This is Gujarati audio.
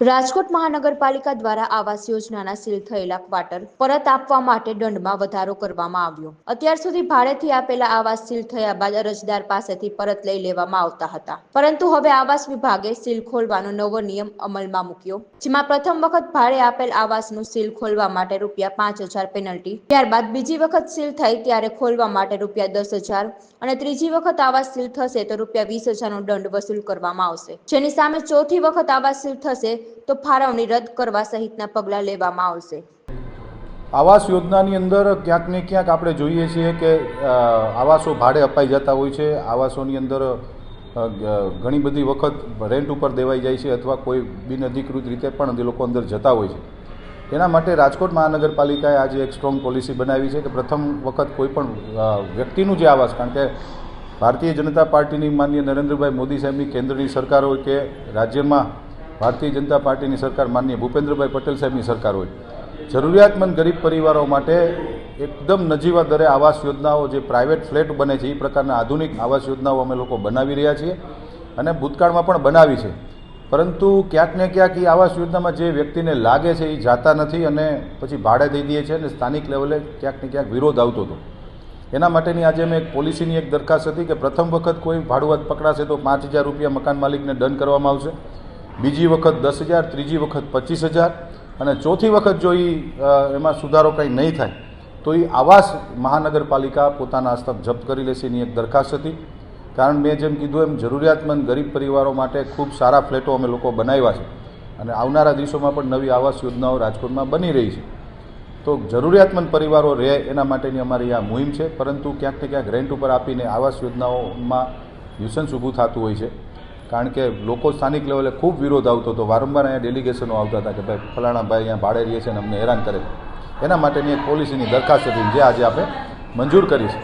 રાજકોટ મહાનગરપાલિકા દ્વારા આવાસ યોજનાના સીલ થયેલા ક્વાર્ટર પરત આપવા માટે દંડમાં વધારો કરવામાં આવ્યો. અત્યાર સુધી ભાડેથી આપેલા આવાસ સીલ થયા બાદ અરજદાર પાસેથી પરત લઈ લેવામાં આવતા હતા. પરંતુ હવે આવાસ વિભાગે સીલ ખોલવાનો નવો નિયમ અમલમાં મૂક્યો, જેમાં પ્રથમ વખત ભાડે આપેલ આવાસનું સીલ ખોલવા માટે રૂપિયા પાંચ હજાર પેનલ્ટી ત્યારબાદ બીજી વખત સીલ થઈ ત્યારે ખોલવા માટે રૂપિયા દસ હજાર અને ત્રીજી વખત આવાસ સીલ થશે તો રૂપિયા વીસ હજારનો દંડ વસૂલ કરવામાં આવશે. જેની સામે ચોથી વખત આવાસ સીલ થશે તો ફાળવણી રદ કરવા સહિતના પગલાં લેવામાં આવશે. આવાસ યોજનાની અંદર ક્યાંક ને ક્યાંક આપણે જોઈએ છીએ કે આવાસો ભાડે અપાઈ જતા હોય છે. આવાસોની અંદર ઘણી બધી વખત રેન્ટ ઉપર દેવાઈ જાય છે અથવા કોઈ બિનઅધિકૃત રીતે પણ એ લોકો અંદર જતા હોય છે. એના માટે રાજકોટ મહાનગરપાલિકાએ આજે એક સ્ટ્રોંગ પોલિસી બનાવી છે કે પ્રથમ વખત કોઈ પણ વ્યક્તિનું જે આવાસ, કારણ કે ભારતીય જનતા પાર્ટીની માનીય નરેન્દ્રભાઈ મોદી સાહેબની કેન્દ્રની સરકાર હોય કે રાજ્યમાં ભારતીય જનતા પાર્ટીની સરકાર માનનીય ભૂપેન્દ્રભાઈ પટેલ સાહેબની સરકાર હોય. જરૂરિયાતમંદ ગરીબ પરિવારો માટે એકદમ નજીવા દરે આવાસ યોજનાઓ જે પ્રાઇવેટ ફ્લેટ બને છે, એ પ્રકારના આધુનિક આવાસ યોજનાઓ અમે લોકો બનાવી રહ્યા છીએ અને ભૂતકાળમાં પણ બનાવી છે. પરંતુ ક્યાંક ને ક્યાંક એ આવાસ યોજનામાં જે વ્યક્તિને લાગે છે એ જાતા નથી અને પછી ભાડે દઈ દે છે અને સ્થાનિક લેવલે ક્યાંક ને ક્યાંક વિરોધ આવતો હતો. એના માટેની આજે મેં એક પોલિસીની એક દરખાસ્ત હતી કે પ્રથમ વખત કોઈ ભાડુઆત પકડાશે તો પાંચ હજાર રૂપિયા મકાન માલિકને દંડ કરવામાં આવશે. બીજી વખત દસ હજાર, ત્રીજી વખત પચીસ હજાર અને ચોથી વખત જો એ એમાં સુધારો કંઈ નહીં થાય, તો એ આવાસ મહાનગરપાલિકા પોતાના હસ્તક જપ્ત કરી લેશે એની એક દરખાસ્ત હતી. કારણ મેં જેમ કીધું એમ જરૂરિયાતમંદ ગરીબ પરિવારો માટે ખૂબ સારા ફ્લેટો અમે લોકો બનાવ્યા છે અને આવનારા દિવસોમાં પણ નવી આવાસ યોજનાઓ રાજકોટમાં બની રહી છે. તો જરૂરિયાતમંદ પરિવારો રહે એના માટેની અમારી આ મુહિમ છે, પરંતુ ક્યાંક ને ક્યાંક રેન્ટ ઉપર આપીને આવાસ યોજનાઓમાં ન્યુસન્સ ઊભું થતું હોય છે. કારણ કે લોકો સ્થાનિક લેવલે ખૂબ વિરોધ આવતો હતો. વારંવાર અહીંયા ડેલિગેશનો આવતા હતા કે ભાઈ ફલાણા ભાઈ અહીંયા ભાડે રહીએ છે અને અમને હેરાન કરે. એના માટેની એક પોલિસીની દરખાસ્ત હતી, જે આજે આપણે મંજૂર કરી છે